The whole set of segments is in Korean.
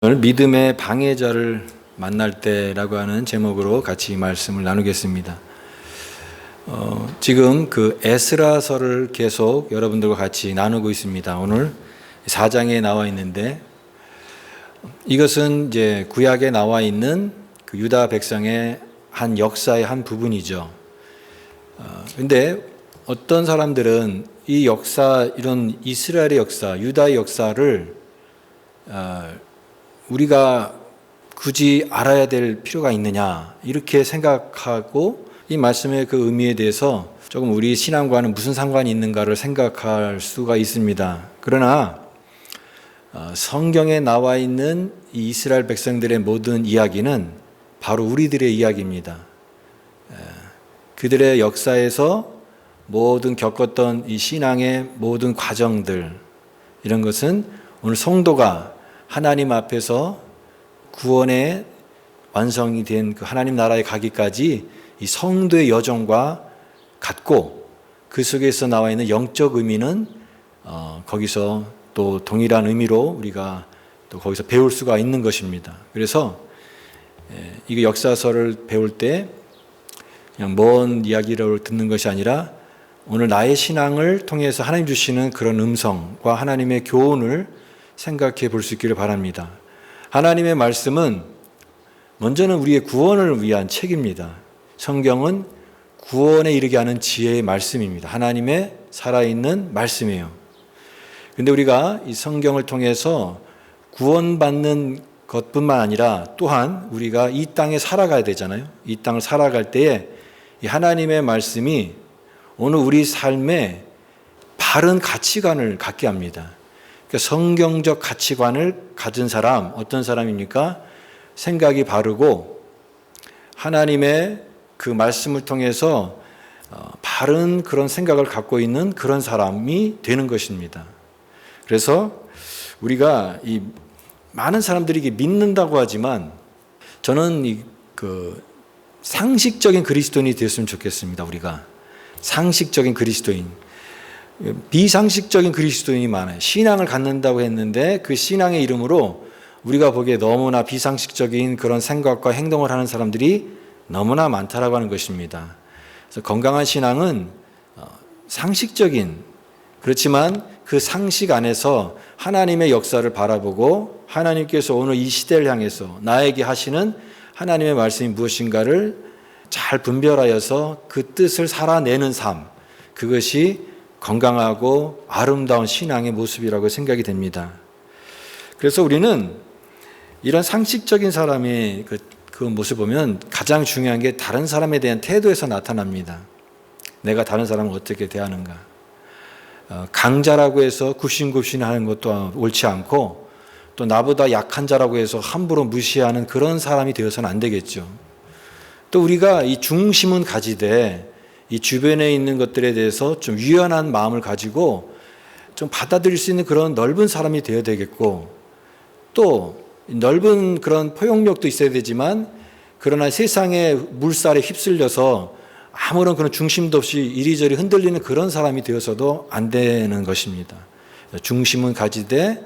오늘 믿음의 방해자를 만날 때라고 하는 제목으로 같이 말씀을 나누겠습니다. 어, 지금 그 에스라서를 계속 여러분들과 같이 나누고 있습니다. 오늘 4장에 나와 있는데 이것은 이제 구약에 나와 있는 그 유다 백성의 한 역사의 한 부분이죠. 어, 근데 어떤 사람들은 이 역사, 이런 이스라엘의 역사, 유다의 역사를 어, 우리가 굳이 알아야 될 필요가 있느냐 이렇게 생각하고 이 말씀의 그 의미에 대해서 조금 우리 신앙과는 무슨 상관이 있는가를 생각할 수가 있습니다. 그러나 어, 성경에 나와 있는 이 이스라엘 백성들의 모든 이야기는 바로 우리들의 이야기입니다. 에, 그들의 역사에서 모든 겪었던 이 신앙의 모든 과정들 이런 것은 오늘 성도가 하나님 앞에서 구원의 완성이 된 그 하나님 나라에 가기까지 이 성도의 여정과 같고 그 속에서 나와 있는 영적 의미는 어, 거기서 또 동일한 의미로 우리가 또 거기서 배울 수가 있는 것입니다. 그래서 예, 이거 역사서를 배울 때 그냥 먼 이야기를 듣는 것이 아니라 오늘 나의 신앙을 통해서 하나님 주시는 그런 음성과 하나님의 교훈을 생각해 볼 수 있기를 바랍니다. 하나님의 말씀은 먼저는 우리의 구원을 위한 책입니다. 성경은 구원에 이르게 하는 지혜의 말씀입니다. 하나님의 살아있는 말씀이에요. 근데 우리가 이 성경을 통해서 구원받는 것뿐만 아니라 또한 우리가 이 땅에 살아가야 되잖아요. 이 땅을 살아갈 때에 이 하나님의 말씀이 오늘 우리 삶에 바른 가치관을 갖게 합니다. 그러니까 성경적 가치관을 가진 사람, 어떤 사람입니까? 생각이 바르고 하나님의 그 말씀을 통해서 어, 바른 그런 생각을 갖고 있는 그런 사람이 되는 것입니다. 그래서 우리가 이 많은 사람들이 믿는다고 하지만 저는 이 그 상식적인 그리스도인이 되었으면 좋겠습니다. 우리가 상식적인 그리스도인. 비상식적인 그리스도인이 많아요. 신앙을 갖는다고 했는데 그 신앙의 이름으로 우리가 보기에 너무나 비상식적인 그런 생각과 행동을 하는 사람들이 너무나 많다라고 하는 것입니다. 그래서 건강한 신앙은 어, 상식적인 그렇지만 그 상식 안에서 하나님의 역사를 바라보고 하나님께서 오늘 이 시대를 향해서 나에게 하시는 하나님의 말씀이 무엇인가를 잘 분별하여서 그 뜻을 살아내는 삶 그것이 건강하고 아름다운 신앙의 모습이라고 생각이 됩니다. 그래서 우리는 이런 상식적인 사람의 그, 그 모습 보면 가장 중요한 게 다른 사람에 대한 태도에서 나타납니다. 내가 다른 사람을 어떻게 대하는가. 어, 강자라고 해서 굽신굽신 하는 것도 옳지 않고 또 나보다 약한 자라고 해서 함부로 무시하는 그런 사람이 되어서는 안 되겠죠. 또 우리가 이 중심은 가지되 이 주변에 있는 것들에 대해서 좀 유연한 마음을 가지고 좀 받아들일 수 있는 그런 넓은 사람이 되어야 되겠고 또 넓은 그런 포용력도 있어야 되지만 그러나 세상의 물살에 휩쓸려서 아무런 그런 중심도 없이 이리저리 흔들리는 그런 사람이 되어서도 안 되는 것입니다. 중심은 가지되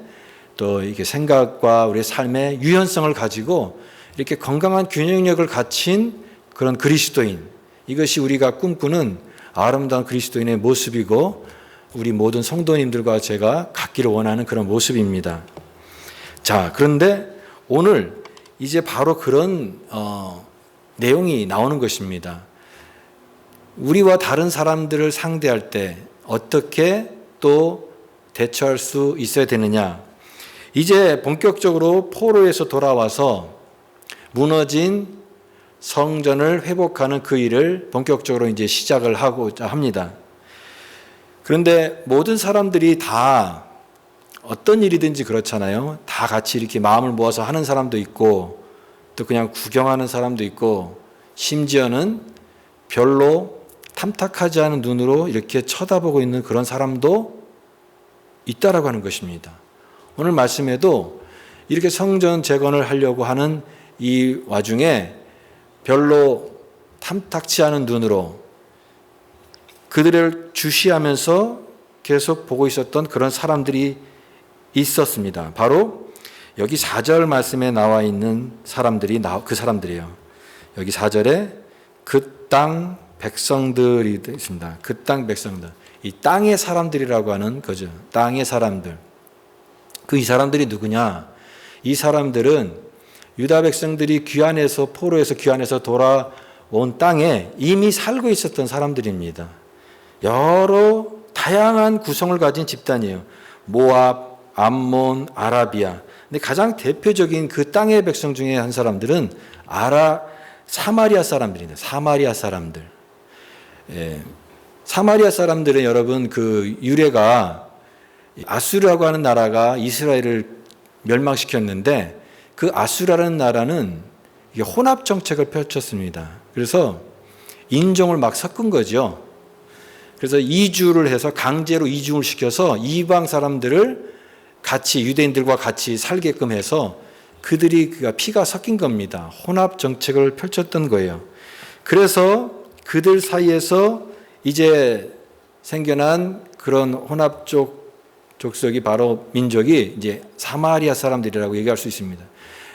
또 이게 생각과 우리의 삶의 유연성을 가지고 이렇게 건강한 균형력을 갖춘 그런 그리스도인 이것이 우리가 꿈꾸는 아름다운 그리스도인의 모습이고 우리 모든 성도님들과 제가 갖기를 원하는 그런 모습입니다. 자, 그런데 오늘 이제 바로 그런 어, 내용이 나오는 것입니다. 우리와 다른 사람들을 상대할 때 어떻게 또 대처할 수 있어야 되느냐. 이제 본격적으로 포로에서 돌아와서 무너진 성전을 회복하는 그 일을 본격적으로 이제 시작을 하고자 합니다. 그런데 모든 사람들이 다 어떤 일이든지 그렇잖아요. 다 같이 이렇게 마음을 모아서 하는 사람도 있고 또 그냥 구경하는 사람도 있고 심지어는 별로 탐탁하지 않은 눈으로 이렇게 쳐다보고 있는 그런 사람도 있다라고 하는 것입니다. 오늘 말씀에도 이렇게 성전 재건을 하려고 하는 이 와중에 별로 탐탁치 않은 눈으로 그들을 주시하면서 계속 보고 있었던 그런 사람들이 있었습니다. 바로 여기 4절 말씀에 나와 있는 사람들이 나, 그 사람들이에요. 여기 4절에 그 땅 백성들이 있습니다. 그 땅 백성들. 이 땅의 사람들이라고 하는 거죠. 땅의 사람들. 그 이 사람들이 누구냐? 이 사람들은 유다 백성들이 귀환해서 포로에서 귀환해서 돌아온 땅에 이미 살고 있었던 사람들입니다. 여러 다양한 구성을 가진 집단이에요. 모압, 암몬, 아라비아. 근데 가장 대표적인 그 땅의 백성 중에 한 사람들은 아라 사마리아 사람들입니다. 사마리아 사람들. 예. 사마리아 사람들은 여러분 그 유래가 아수르라고 하는 나라가 이스라엘을 멸망시켰는데 그 아수라는 나라는 혼합 정책을 펼쳤습니다. 그래서 인종을 막 섞은 거죠. 그래서 이주를 해서 강제로 이중을 시켜서 이방 사람들을 같이 유대인들과 같이 살게끔 해서 그들이 피가 섞인 겁니다. 혼합 정책을 펼쳤던 거예요. 그래서 그들 사이에서 이제 생겨난 그런 혼합적 족속이 바로 민족이 이제 사마리아 사람들이라고 얘기할 수 있습니다.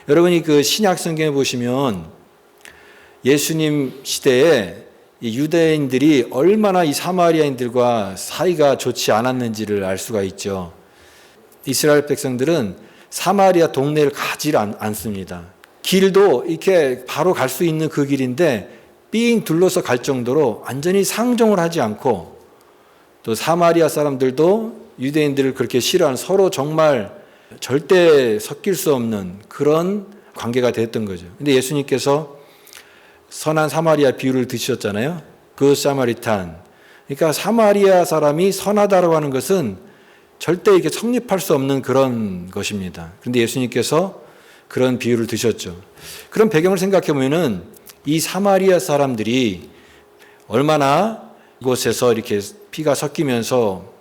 여러분이 그 신약 성경에 보시면 예수님 시대에 이 유대인들이 얼마나 이 사마리아인들과 사이가 좋지 않았는지를 알 수가 있죠. 이스라엘 백성들은 사마리아 동네를 가지 않습니다. 길도 이렇게 바로 갈 수 있는 그 길인데 삥 둘러서 갈 정도로 완전히 상종을 하지 않고 또 사마리아 사람들도 유대인들을 그렇게 싫어하는 서로 정말 절대 섞일 수 없는 그런 관계가 됐던 거죠. 근데 예수님께서 선한 사마리아 비유를 드셨잖아요. 그 사마리탄. 그러니까 사마리아 사람이 선하다라고 하는 것은 절대 이게 성립할 수 없는 그런 것입니다. 그런데 예수님께서 그런 비유를 드셨죠. 그런 배경을 생각해 보면은 이 사마리아 사람들이 얼마나 이곳에서 이렇게 피가 섞이면서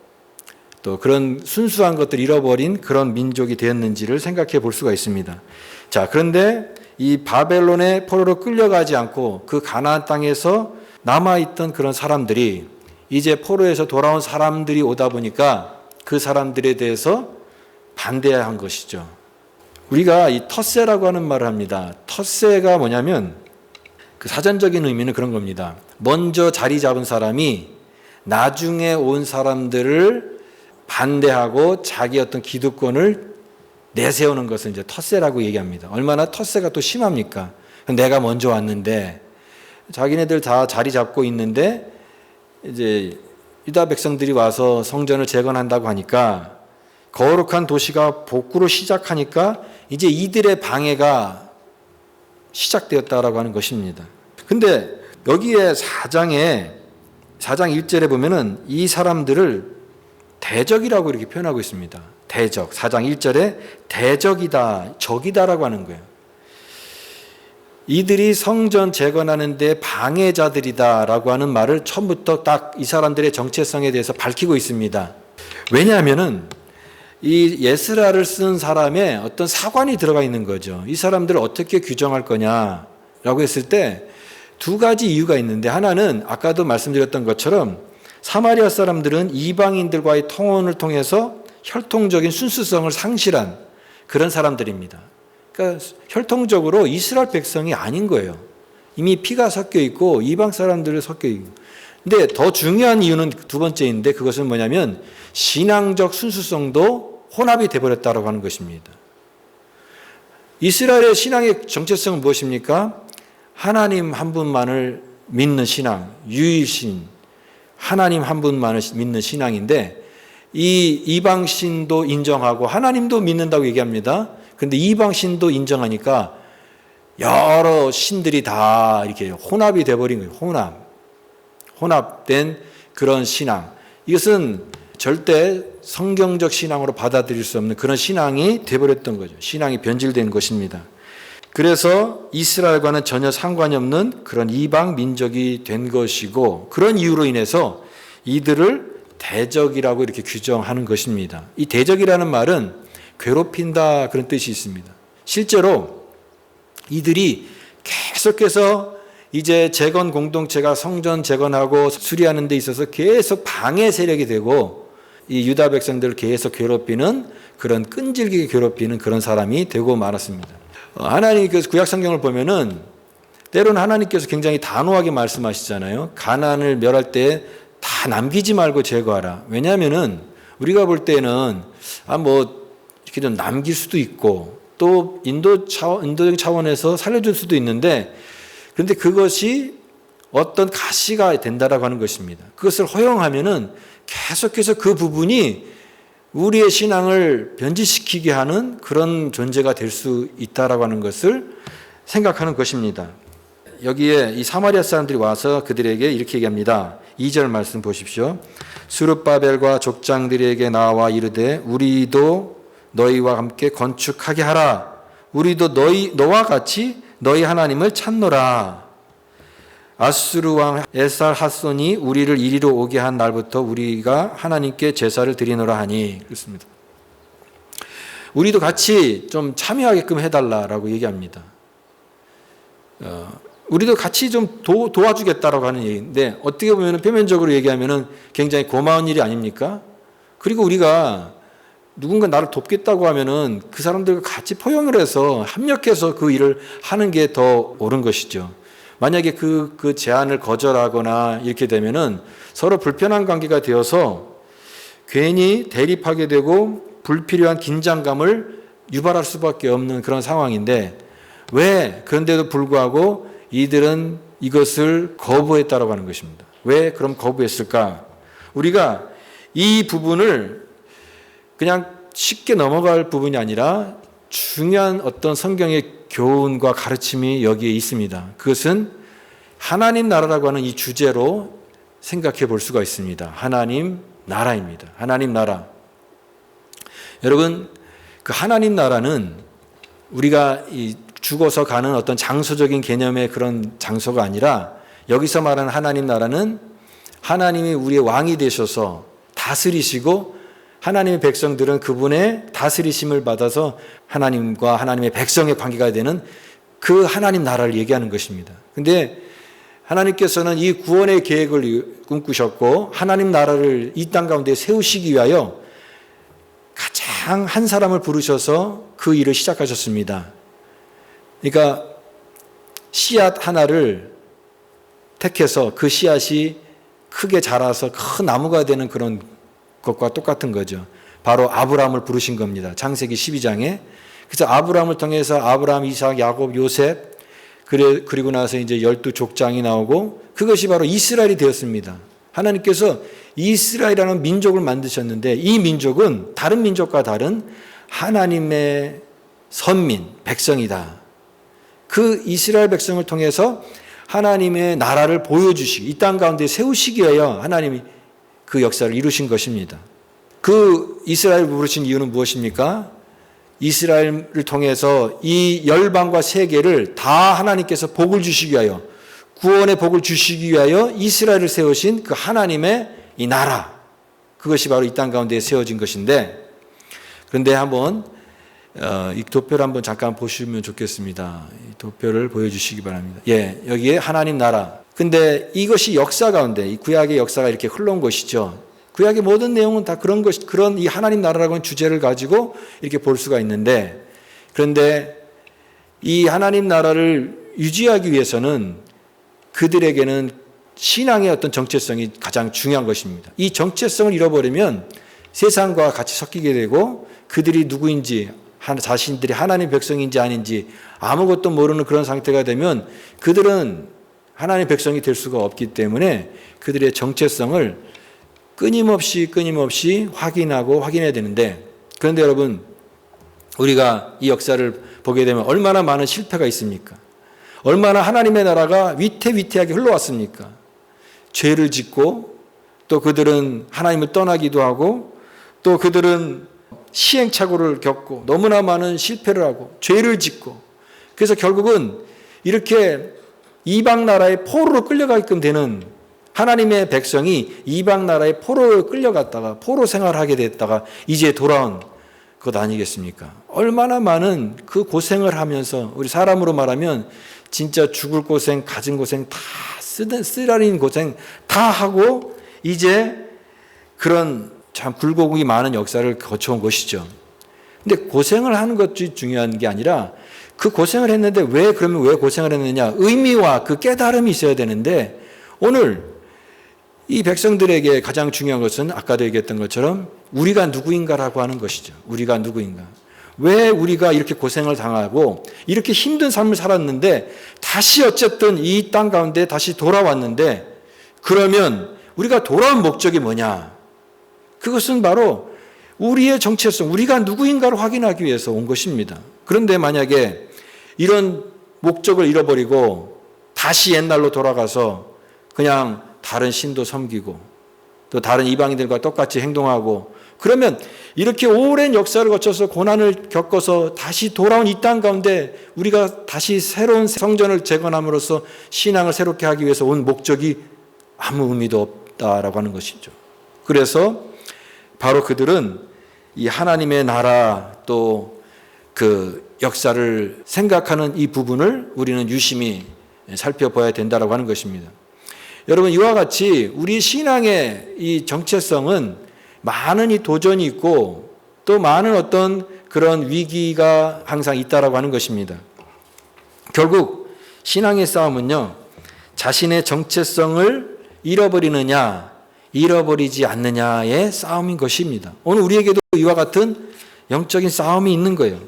또 그런 순수한 것들을 잃어버린 그런 민족이 되었는지를 생각해 볼 수가 있습니다. 자, 그런데 이 바벨론의 포로로 끌려가지 않고 그 가나안 땅에서 남아 있던 그런 사람들이 이제 포로에서 돌아온 사람들이 오다 보니까 그 사람들에 대해서 반대한 것이죠. 우리가 이 텃세라고 하는 말을 합니다. 텃세가 뭐냐면 그 사전적인 의미는 그런 겁니다. 먼저 자리 잡은 사람이 나중에 온 사람들을 반대하고 자기 어떤 기득권을 내세우는 것을 이제 텃세라고 얘기합니다. 얼마나 텃세가 또 심합니까? 내가 먼저 왔는데 자기네들 다 자리 잡고 있는데 이제 유다 백성들이 와서 성전을 재건한다고 하니까 거룩한 도시가 복구로 시작하니까 이제 이들의 방해가 시작되었다라고 하는 것입니다. 근데 여기에 4장에 4장 1절에 보면은 이 사람들을 대적이라고 이렇게 표현하고 있습니다. 대적. 4장 1절에 대적이다, 적이다라고 하는 거예요. 이들이 성전 재건하는데 방해자들이다라고 하는 말을 처음부터 딱 이 사람들의 정체성에 대해서 밝히고 있습니다. 왜냐하면은 이 예스라를 쓴 사람의 어떤 사관이 들어가 있는 거죠. 이 사람들을 어떻게 규정할 거냐라고 했을 때 두 가지 이유가 있는데 하나는 아까도 말씀드렸던 것처럼 사마리아 사람들은 이방인들과의 통혼을 통해서 혈통적인 순수성을 상실한 그런 사람들입니다. 그러니까 혈통적으로 이스라엘 백성이 아닌 거예요. 이미 피가 섞여 있고 이방 사람들을 섞여 있고. 근데 더 중요한 이유는 두 번째인데 그것은 뭐냐면 신앙적 순수성도 혼합이 돼 버렸다고 하는 것입니다. 이스라엘의 신앙의 정체성은 무엇입니까? 하나님 한 분만을 믿는 신앙, 유일신, 하나님 한 분만을 믿는 신앙인데 이 이방신도 인정하고 하나님도 믿는다고 얘기합니다. 근데 이방신도 인정하니까 여러 신들이 다 이렇게 혼합이 돼버린 거예요. 혼합. 혼합된 그런 신앙. 이것은 절대 성경적 신앙으로 받아들일 수 없는 그런 신앙이 돼버렸던 거죠. 신앙이 변질된 것입니다. 그래서 이스라엘과는 전혀 상관이 없는 그런 이방 민족이 된 것이고 그런 이유로 인해서 이들을 대적이라고 이렇게 규정하는 것입니다. 이 대적이라는 말은 괴롭힌다 그런 뜻이 있습니다. 실제로 이들이 계속해서 이제 재건 공동체가 성전 재건하고 수리하는 데 있어서 계속 방해 세력이 되고 이 유다 백성들을 계속 괴롭히는 그런 끈질기게 괴롭히는 그런 사람이 되고 말았습니다. 어, 하나님께서 구약 성경을 보면은 때로는 하나님께서 굉장히 단호하게 말씀하시잖아요. 가난을 멸할 때 다 남기지 말고 제거하라. 왜냐하면은 우리가 볼 때는 아뭐 이렇게 좀 남길 수도 있고 또 인도 차원, 인도적 차원에서 살려줄 수도 있는데 그런데 그것이 어떤 가시가 된다라고 하는 것입니다. 그것을 허용하면은 계속해서 그 부분이 우리의 신앙을 변질시키게 하는 그런 존재가 될 수 있다라고 하는 것을 생각하는 것입니다. 여기에 이 사마리아 사람들이 와서 그들에게 이렇게 얘기합니다. 2절 말씀 보십시오. 수르바벨과 족장들에게 나와 이르되 우리도 너희와 함께 건축하게 하라. 우리도 너희 너와 같이 너희 하나님을 찾노라. 아수르 왕 에살 하손이 우리를 이리로 오게 한 날부터 우리가 하나님께 제사를 드리노라 하니 그렇습니다. 우리도 같이 좀 참여하게끔 해달라라고 얘기합니다. 어, 우리도 같이 좀 도, 도와주겠다라고 하는 얘기인데 어떻게 보면 표면적으로 얘기하면 굉장히 고마운 일이 아닙니까? 그리고 우리가 누군가 나를 돕겠다고 하면은 그 사람들과 같이 포용을 해서 합력해서 그 일을 하는 게 더 옳은 것이죠. 만약에 그, 그 제안을 거절하거나 이렇게 되면은 서로 불편한 관계가 되어서 괜히 대립하게 되고 불필요한 긴장감을 유발할 수밖에 없는 그런 상황인데 왜 그런데도 불구하고 이들은 이것을 거부했다라고 하는 것입니다. 왜 그럼 거부했을까? 우리가 이 부분을 그냥 쉽게 넘어갈 부분이 아니라 중요한 어떤 성경의 교훈과 가르침이 여기에 있습니다. 그것은 하나님 나라라고 하는 이 주제로 생각해 볼 수가 있습니다. 하나님 나라입니다. 하나님 나라. 여러분, 그 하나님 나라는 우리가 이 죽어서 가는 어떤 장소적인 개념의 그런 장소가 아니라 여기서 말하는 하나님 나라는 하나님이 우리의 왕이 되셔서 다스리시고 하나님의 백성들은 그분의 다스리심을 받아서 하나님과 하나님의 백성의 관계가 되는 그 하나님 나라를 얘기하는 것입니다. 근데 하나님께서는 이 구원의 계획을 꿈꾸셨고 하나님 나라를 이 땅 가운데 세우시기 위하여 가장 한 사람을 부르셔서 그 일을 시작하셨습니다. 그러니까 씨앗 하나를 택해서 그 씨앗이 크게 자라서 큰 나무가 되는 그런 것과 똑같은 거죠. 바로 아브라함을 부르신 겁니다. 창세기 12장에. 그래서 아브라함을 통해서 아브라함, 이삭, 야곱, 요셉 그리고 나서 이제 열두 족장이 나오고 그것이 바로 이스라엘이 되었습니다. 하나님께서 이스라엘이라는 민족을 만드셨는데 이 민족은 다른 민족과 다른 하나님의 선민, 백성이다. 그 이스라엘 백성을 통해서 하나님의 나라를 보여주시기, 이 땅 가운데 세우시기 위하여 하나님이 그 역사를 이루신 것입니다. 그 이스라엘을 부르신 이유는 무엇입니까? 이스라엘을 통해서 이 열방과 세계를 다 하나님께서 복을 주시기 위하여 구원의 복을 주시기 위하여 이스라엘을 세우신 그 하나님의 이 나라 그것이 바로 이 땅 가운데 세워진 것인데 그런데 한번 어, 이 도표를 한번 잠깐 보시면 좋겠습니다. 이 도표를 보여주시기 바랍니다. 예, 여기에 하나님 나라. 근데 이것이 역사 가운데 이 구약의 역사가 이렇게 흘러온 것이죠. 구약의 모든 내용은 다 그런 것, 그런 이 하나님 나라라고 하는 주제를 가지고 이렇게 볼 수가 있는데 그런데 이 하나님 나라를 유지하기 위해서는 그들에게는 신앙의 어떤 정체성이 가장 중요한 것입니다. 이 정체성을 잃어버리면 세상과 같이 섞이게 되고 그들이 누구인지 자신들이 하나님 백성인지 아닌지 아무것도 모르는 그런 상태가 되면 그들은 하나님 백성이 될 수가 없기 때문에 그들의 정체성을 끊임없이 끊임없이 확인하고 확인해야 되는데 그런데 여러분 우리가 이 역사를 보게 되면 얼마나 많은 실패가 있습니까? 얼마나 하나님의 나라가 위태위태하게 흘러왔습니까? 죄를 짓고 또 그들은 하나님을 떠나기도 하고 또 그들은 시행착오를 겪고 너무나 많은 실패를 하고 죄를 짓고 그래서 결국은 이렇게 이방 나라의 포로로 끌려가게끔 되는 하나님의 백성이 이방 나라의 포로로 끌려갔다가 포로 생활하게 됐다가 이제 돌아온 것 아니겠습니까? 얼마나 많은 그 고생을 하면서 우리 사람으로 말하면 진짜 죽을 고생, 가진 고생 다 쓰든 쓰라린 고생 다 하고 이제 그런 참 굴곡이 많은 역사를 거쳐온 것이죠. 근데 고생을 하는 것이 중요한 게 아니라 그 고생을 했는데 왜 그러면 왜 고생을 했느냐 의미와 그 깨달음이 있어야 되는데 오늘 이 백성들에게 가장 중요한 것은 아까도 얘기했던 것처럼 우리가 누구인가라고 하는 것이죠. 우리가 누구인가. 왜 우리가 이렇게 고생을 당하고 이렇게 힘든 삶을 살았는데 다시 어쨌든 이 땅 가운데 다시 돌아왔는데 그러면 우리가 돌아온 목적이 뭐냐? 그것은 바로 우리의 정체성, 우리가 누구인가를 확인하기 위해서 온 것입니다. 그런데 만약에 이런 목적을 잃어버리고 다시 옛날로 돌아가서 그냥 다른 신도 섬기고 또 다른 이방인들과 똑같이 행동하고 그러면 이렇게 오랜 역사를 거쳐서 고난을 겪어서 다시 돌아온 이 땅 가운데 우리가 다시 새로운 성전을 재건함으로써 신앙을 새롭게 하기 위해서 온 목적이 아무 의미도 없다라고 하는 것이죠. 그래서 바로 그들은 이 하나님의 나라 또 그 역사를 생각하는 이 부분을 우리는 유심히 살펴봐야 된다라고 하는 것입니다. 여러분 이와 같이 우리 신앙의 이 정체성은 많은 이 도전이 있고 또 많은 어떤 그런 위기가 항상 있다라고 하는 것입니다. 결국 신앙의 싸움은요 자신의 정체성을 잃어버리느냐 잃어버리지 않느냐의 싸움인 것입니다. 오늘 우리에게도 이와 같은 영적인 싸움이 있는 거예요.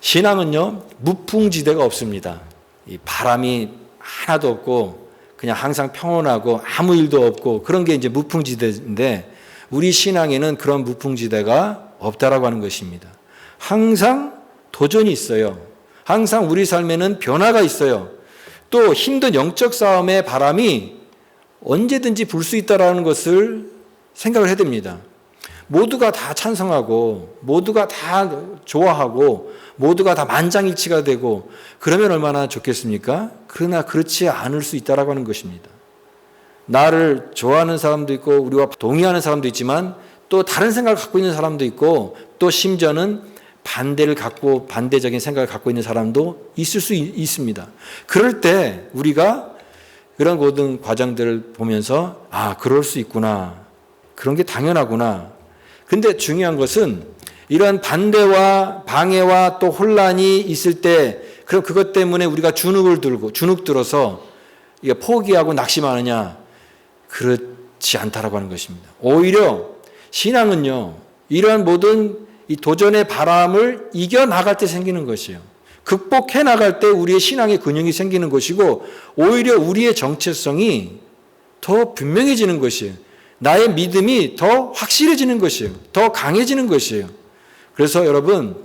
신앙은요 무풍지대가 없습니다. 이 바람이 하나도 없고 그냥 항상 평온하고 아무 일도 없고 그런 게 이제 무풍지대인데 우리 신앙에는 그런 무풍지대가 없다라고 하는 것입니다. 항상 도전이 있어요. 항상 우리 삶에는 변화가 있어요. 또 힘든 영적 싸움의 바람이 언제든지 불 수 있다라는 것을 생각을 해야 됩니다. 모두가 다 찬성하고 모두가 다 좋아하고 모두가 다 만장일치가 되고 그러면 얼마나 좋겠습니까? 그러나 그렇지 않을 수 있다라고 하는 것입니다. 나를 좋아하는 사람도 있고 우리와 동의하는 사람도 있지만 또 다른 생각을 갖고 있는 사람도 있고 또 심지어는 반대를 갖고 반대적인 생각을 갖고 있는 사람도 있을 수 있습니다. 그럴 때 우리가 그런 모든 과정들을 보면서 아, 그럴 수 있구나. 그런 게 당연하구나. 근데 중요한 것은 이런 반대와 방해와 또 혼란이 있을 때 그럼 그것 때문에 우리가 주눅을 들고 주눅 들어서 이게 포기하고 낙심하느냐 그렇지 않다라고 하는 것입니다. 오히려 신앙은요 이러한 모든 이 도전의 바람을 이겨 나갈 때 생기는 것이에요. 극복해 나갈 때 우리의 신앙의 근육이 생기는 것이고 오히려 우리의 정체성이 더 분명해지는 것이에요. 나의 믿음이 더 확실해지는 것이에요. 더 강해지는 것이에요. 그래서 여러분,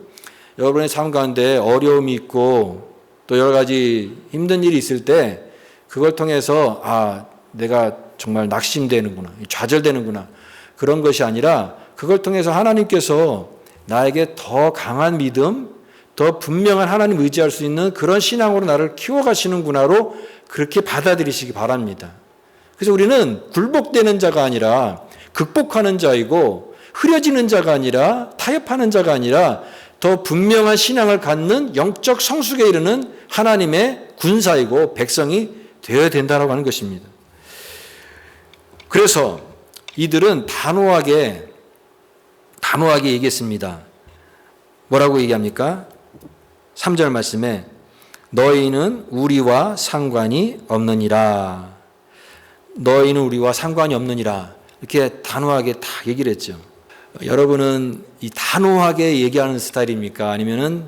여러분의 삶 가운데 어려움이 있고 또 여러 가지 힘든 일이 있을 때 그걸 통해서 아, 내가 정말 낙심되는구나. 좌절되는구나. 그런 것이 아니라 그걸 통해서 하나님께서 나에게 더 강한 믿음, 더 분명한 하나님 의지할 수 있는 그런 신앙으로 나를 키워가시는구나로 그렇게 받아들이시기 바랍니다. 그래서 우리는 굴복되는 자가 아니라 극복하는 자이고 흐려지는 자가 아니라 타협하는 자가 아니라 더 분명한 신앙을 갖는 영적 성숙에 이르는 하나님의 군사이고 백성이 되어야 된다고 하는 것입니다. 그래서 이들은 단호하게 단호하게 얘기했습니다. 뭐라고 얘기합니까? 3절 말씀에 너희는 우리와 상관이 없느니라. 너희는 우리와 상관이 없느니라. 이렇게 단호하게 다 얘기를 했죠. 여러분은 이 단호하게 얘기하는 스타일입니까? 아니면은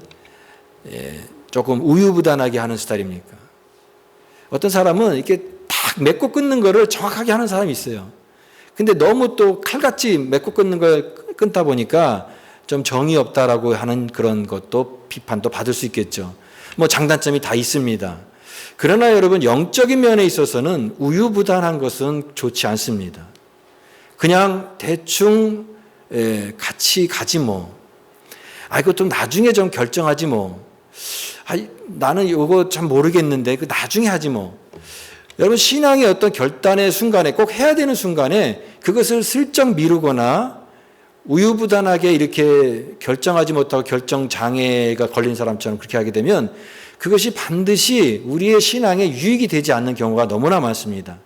예, 조금 우유부단하게 하는 스타일입니까? 어떤 사람은 이렇게 딱 맺고 끊는 거를 정확하게 하는 사람이 있어요. 근데 너무 또 칼같이 맺고 끊는 걸 끊다 보니까 좀 정이 없다라고 하는 그런 것도 비판도 받을 수 있겠죠. 뭐 장단점이 다 있습니다. 그러나 여러분 영적인 면에 있어서는 우유부단한 것은 좋지 않습니다. 그냥 대충 같이 가지 뭐. 아 이거 좀 나중에 좀 결정하지 뭐. 아 나는 이거 참 모르겠는데 그 나중에 하지 뭐. 여러분 신앙의 어떤 결단의 순간에 꼭 해야 되는 순간에 그것을 슬쩍 미루거나 우유부단하게 이렇게 결정하지 못하고 결정 장애가 걸린 사람처럼 그렇게 하게 되면 그것이 반드시 우리의 신앙에 유익이 되지 않는 경우가 너무나 많습니다.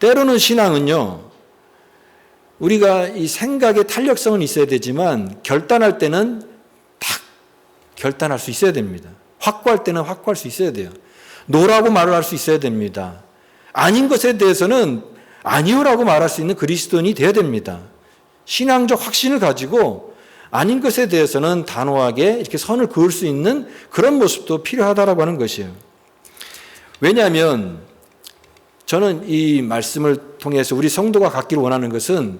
때로는 신앙은요, 우리가 이 생각의 탄력성은 있어야 되지만 결단할 때는 딱 결단할 수 있어야 됩니다. 확고할 때는 확고할 수 있어야 돼요. 노라고 말을 할 수 있어야 됩니다. 아닌 것에 대해서는 아니요라고 말할 수 있는 그리스도인이 되어야 됩니다. 신앙적 확신을 가지고 아닌 것에 대해서는 단호하게 이렇게 선을 그을 수 있는 그런 모습도 필요하다라고 하는 것이에요. 왜냐하면 저는 이 말씀을 통해서 우리 성도가 갖기를 원하는 것은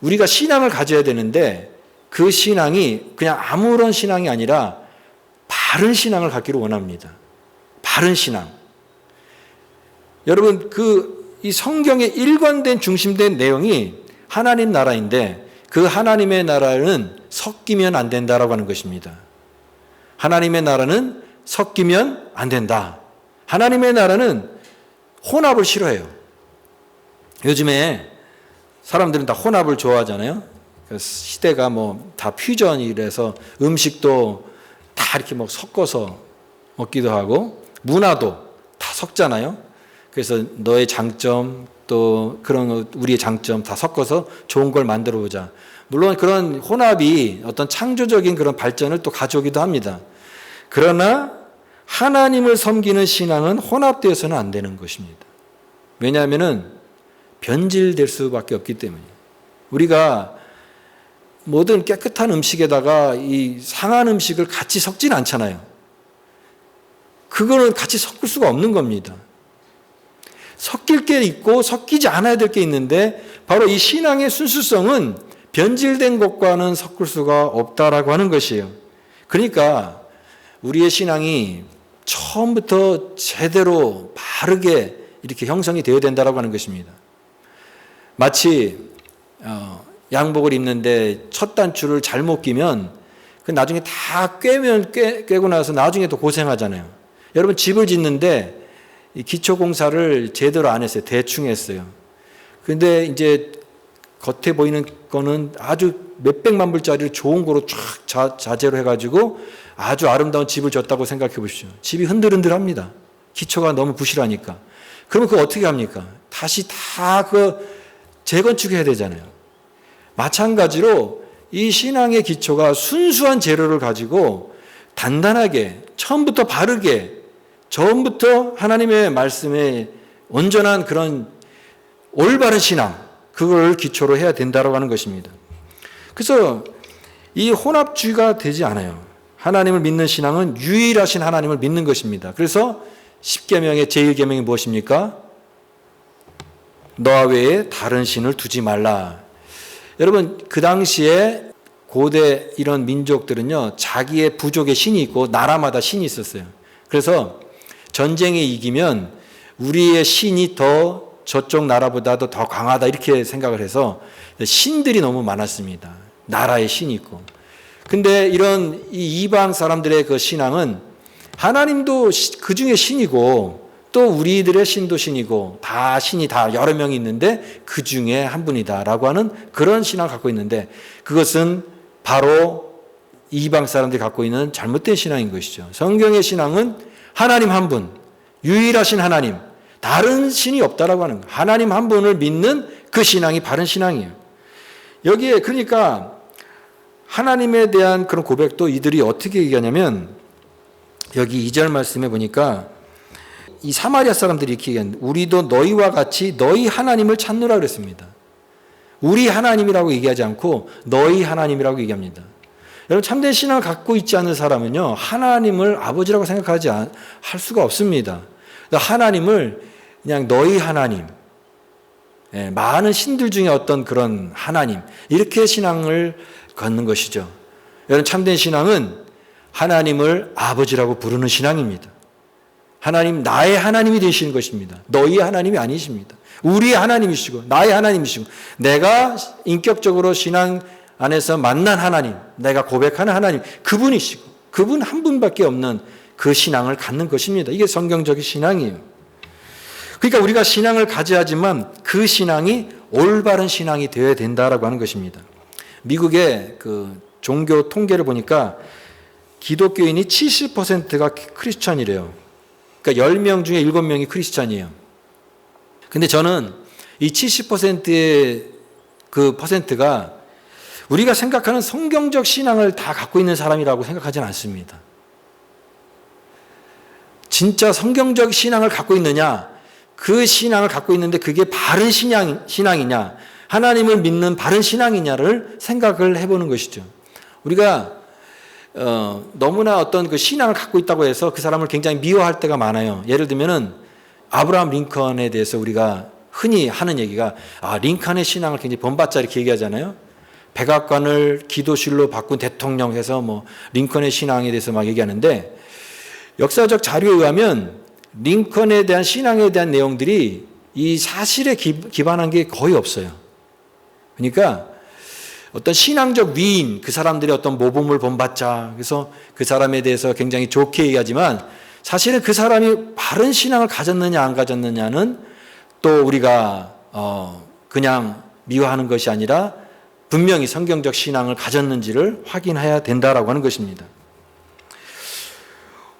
우리가 신앙을 가져야 되는데 그 신앙이 그냥 아무런 신앙이 아니라 바른 신앙을 갖기를 원합니다. 바른 신앙. 여러분 그 이 성경의 일관된 중심된 내용이 하나님 나라인데 그 하나님의 나라는 섞이면 안 된다라고 하는 것입니다. 하나님의 나라는 섞이면 안 된다. 하나님의 나라는 혼합을 싫어해요. 요즘에 사람들은 다 혼합을 좋아하잖아요. 그 시대가 뭐 다 퓨전이라서 음식도 다 이렇게 막 섞어서 먹기도 하고 문화도 다 섞잖아요. 그래서 너의 장점 또 그런 우리의 장점 다 섞어서 좋은 걸 만들어 보자. 물론 그런 혼합이 어떤 창조적인 그런 발전을 또 가져오기도 합니다. 그러나 하나님을 섬기는 신앙은 혼합되어서는 안 되는 것입니다. 왜냐하면은 변질될 수밖에 없기 때문이에요. 우리가 모든 깨끗한 음식에다가 이 상한 음식을 같이 섞진 않잖아요. 그거는 같이 섞을 수가 없는 겁니다. 섞일 게 있고 섞이지 않아야 될 게 있는데 바로 이 신앙의 순수성은 변질된 것과는 섞을 수가 없다라고 하는 것이에요. 그러니까 우리의 신앙이 처음부터 제대로 바르게 이렇게 형성이 되어야 된다라고 하는 것입니다. 마치 어, 양복을 입는데 첫 단추를 잘못 끼면 그 나중에 다 꿰면 꿰, 꿰고 나서 나중에 또 고생하잖아요. 여러분 집을 짓는데 이 기초 공사를 제대로 안 했어요. 대충 했어요. 근데 이제 겉에 보이는 거는 아주 몇백만 불짜리를 좋은 거로 쫙 자, 재로 해가지고 아주 아름다운 집을 졌다고 생각해 보십시오. 집이 흔들흔들합니다. 기초가 너무 부실하니까. 그러면 그거 어떻게 합니까? 다시 다 그 재건축해야 되잖아요. 마찬가지로 이 신앙의 기초가 순수한 재료를 가지고 단단하게 처음부터 바르게 처음부터 하나님의 말씀에 온전한 그런 올바른 신앙 그걸 기초로 해야 된다고 하는 것입니다. 그래서 이 혼합주의가 되지 않아요. 하나님을 믿는 신앙은 유일하신 하나님을 믿는 것입니다. 그래서 10계명의 제1계명이 무엇입니까? 너와 외에 다른 신을 두지 말라. 여러분 그 당시에 고대 이런 민족들은요 자기의 부족의 신이 있고 나라마다 신이 있었어요. 그래서 전쟁에 이기면 우리의 신이 더 저쪽 나라보다도 더 강하다 이렇게 생각을 해서 신들이 너무 많았습니다. 나라의 신이 있고. 근데 이런 이 이방 사람들의 그 신앙은 하나님도 그 중에 신이고 또 우리들의 신도 신이고 다 신이 다 여러 명이 있는데 그 중에 한 분이다라고 하는 그런 신앙을 갖고 있는데 그것은 바로 이방 사람들이 갖고 있는 잘못된 신앙인 것이죠. 성경의 신앙은 하나님 한 분, 유일하신 하나님, 다른 신이 없다라고 하는 거. 하나님 한 분을 믿는 그 신앙이 바른 신앙이에요. 여기에 그러니까 하나님에 대한 그런 고백도 이들이 어떻게 얘기하냐면 여기 2절 말씀에 보니까 이 사마리아 사람들이 이렇게 얘기하는 우리도 너희와 같이 너희 하나님을 찾노라 그랬습니다. 우리 하나님이라고 얘기하지 않고 너희 하나님이라고 얘기합니다. 여러분 참된 신앙을 갖고 있지 않은 사람은요 하나님을 아버지라고 생각하지 할 수가 없습니다. 하나님을 그냥 너희 하나님, 예, 많은 신들 중에 어떤 그런 하나님 이렇게 신앙을 갖는 것이죠. 여러분 참된 신앙은 하나님을 아버지라고 부르는 신앙입니다. 하나님 나의 하나님이 되시는 것입니다. 너희 하나님이 아니십니다. 우리의 하나님이시고 나의 하나님이시고 내가 인격적으로 신앙 안에서 만난 하나님, 내가 고백하는 하나님 그분이시고 그분 한 분밖에 없는 그 신앙을 갖는 것입니다. 이게 성경적인 신앙이에요. 그러니까 우리가 신앙을 가져야지만 그 신앙이 올바른 신앙이 되어야 된다라고 하는 것입니다. 미국의 그 종교 통계를 보니까 기독교인이 70%가 크리스천이래요. 그러니까 10명 중에 7명이 크리스찬이에요. 근데 저는 이 70%의 그 퍼센트가 우리가 생각하는 성경적 신앙을 다 갖고 있는 사람이라고 생각하지는 않습니다. 진짜 성경적 신앙을 갖고 있느냐? 그 신앙을 갖고 있는데 그게 바른 신앙, 신앙이냐? 하나님을 믿는 바른 신앙이냐를 생각을 해보는 것이죠. 우리가 어, 너무나 어떤 그 신앙을 갖고 있다고 해서 그 사람을 굉장히 미워할 때가 많아요. 예를 들면은 아브라함 링컨에 대해서 우리가 흔히 하는 얘기가 아 링컨의 신앙을 굉장히 본받자 이렇게 얘기하잖아요. 백악관을 기도실로 바꾼 대통령 해서 뭐 링컨의 신앙에 대해서 막 얘기하는데 역사적 자료에 의하면 링컨에 대한 신앙에 대한 내용들이 이 사실에 기반한 게 거의 없어요. 그러니까 어떤 신앙적 위인, 그 사람들이 어떤 모범을 본받자. 그래서 그 사람에 대해서 굉장히 좋게 얘기하지만 사실은 그 사람이 바른 신앙을 가졌느냐 안 가졌느냐는 또 우리가 어 그냥 미워하는 것이 아니라 분명히 성경적 신앙을 가졌는지를 확인해야 된다라고 하는 것입니다.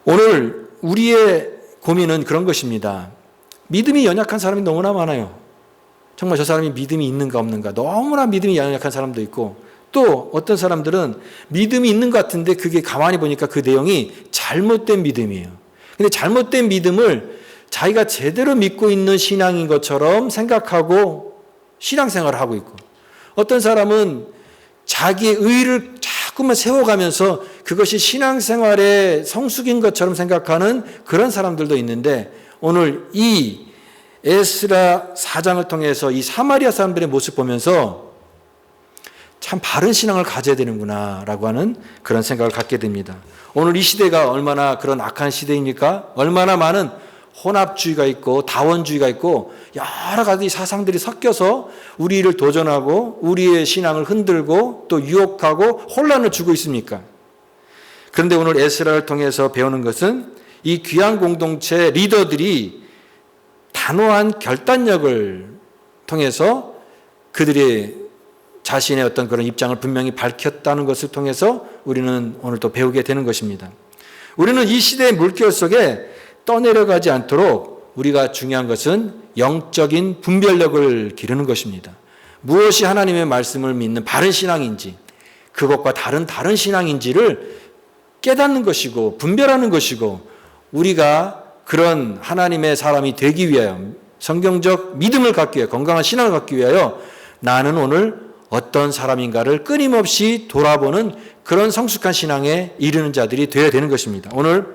오늘 우리의 고민은 그런 것입니다. 믿음이 연약한 사람이 너무나 많아요. 정말 저 사람이 믿음이 있는가 없는가 너무나 믿음이 연약한 사람도 있고 또 어떤 사람들은 믿음이 있는 것 같은데 그게 가만히 보니까 그 내용이 잘못된 믿음이에요. 근데 잘못된 믿음을 자기가 제대로 믿고 있는 신앙인 것처럼 생각하고 신앙생활을 하고 있고 어떤 사람은 자기의 의를 자꾸만 세워가면서 그것이 신앙생활의 성숙인 것처럼 생각하는 그런 사람들도 있는데 오늘 이 에스라 사장을 통해서 이 사마리아 사람들의 모습 보면서 참 바른 신앙을 가져야 되는구나라고 하는 그런 생각을 갖게 됩니다. 오늘 이 시대가 얼마나 그런 악한 시대입니까? 얼마나 많은 혼합주의가 있고 다원주의가 있고 여러 가지 사상들이 섞여서 우리를 도전하고 우리의 신앙을 흔들고 또 유혹하고 혼란을 주고 있습니까? 그런데 오늘 에스라를 통해서 배우는 것은 이 귀한 공동체 리더들이 단호한 결단력을 통해서 그들이 자신의 어떤 그런 입장을 분명히 밝혔다는 것을 통해서 우리는 오늘 또 배우게 되는 것입니다. 우리는 이 시대의 물결 속에 떠내려가지 않도록 우리가 중요한 것은 영적인 분별력을 기르는 것입니다. 무엇이 하나님의 말씀을 믿는 바른 신앙인지, 그것과 다른 다른 신앙인지를 깨닫는 것이고 분별하는 것이고 우리가 그런 하나님의 사람이 되기 위하여 성경적 믿음을 갖기 위해 건강한 신앙을 갖기 위하여 나는 오늘 어떤 사람인가를 끊임없이 돌아보는 그런 성숙한 신앙에 이르는 자들이 되어야 되는 것입니다. 오늘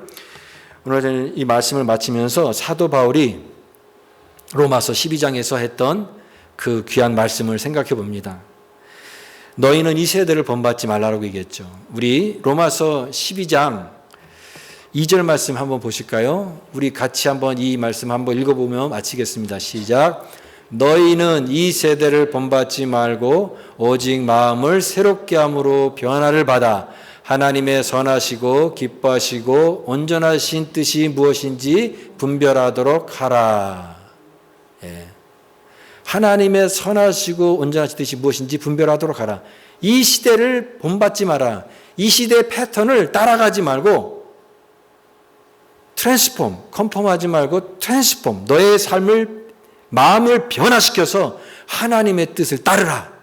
오늘 저는 이 말씀을 마치면서 사도 바울이 로마서 12장에서 했던 그 귀한 말씀을 생각해 봅니다. 너희는 이 세대를 본받지 말라고 얘기했죠. 우리 로마서 12장 2절 말씀 한번 보실까요? 우리 같이 한번 이 말씀 한번 읽어보면 마치겠습니다. 시작. 너희는 이 세대를 본받지 말고 오직 마음을 새롭게 함으로 변화를 받아 하나님의 선하시고 기뻐하시고 온전하신 뜻이 무엇인지 분별하도록 하라. 예. 하나님의 선하시고 온전하신 뜻이 무엇인지 분별하도록 하라. 이 시대를 본받지 마라. 이 시대의 패턴을 따라가지 말고 트랜스폼, 컨펌하지 말고 트랜스폼, 너의 삶을 마음을 변화시켜서 하나님의 뜻을 따르라.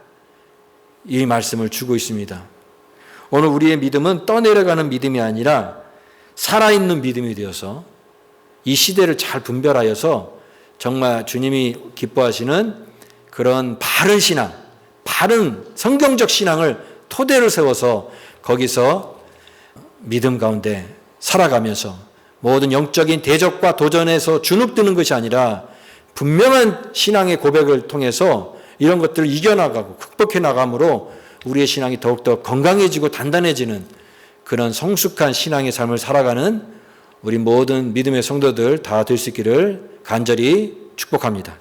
이 말씀을 주고 있습니다. 오늘 우리의 믿음은 떠내려가는 믿음이 아니라 살아있는 믿음이 되어서 이 시대를 잘 분별하여서 정말 주님이 기뻐하시는 그런 바른 신앙, 바른 성경적 신앙을 토대를 세워서 거기서 믿음 가운데 살아가면서 모든 영적인 대적과 도전에서 주눅드는 것이 아니라 분명한 신앙의 고백을 통해서 이런 것들을 이겨나가고 극복해 나감으로 우리의 신앙이 더욱더 건강해지고 단단해지는 그런 성숙한 신앙의 삶을 살아가는 우리 모든 믿음의 성도들 다 될 수 있기를 간절히 축복합니다.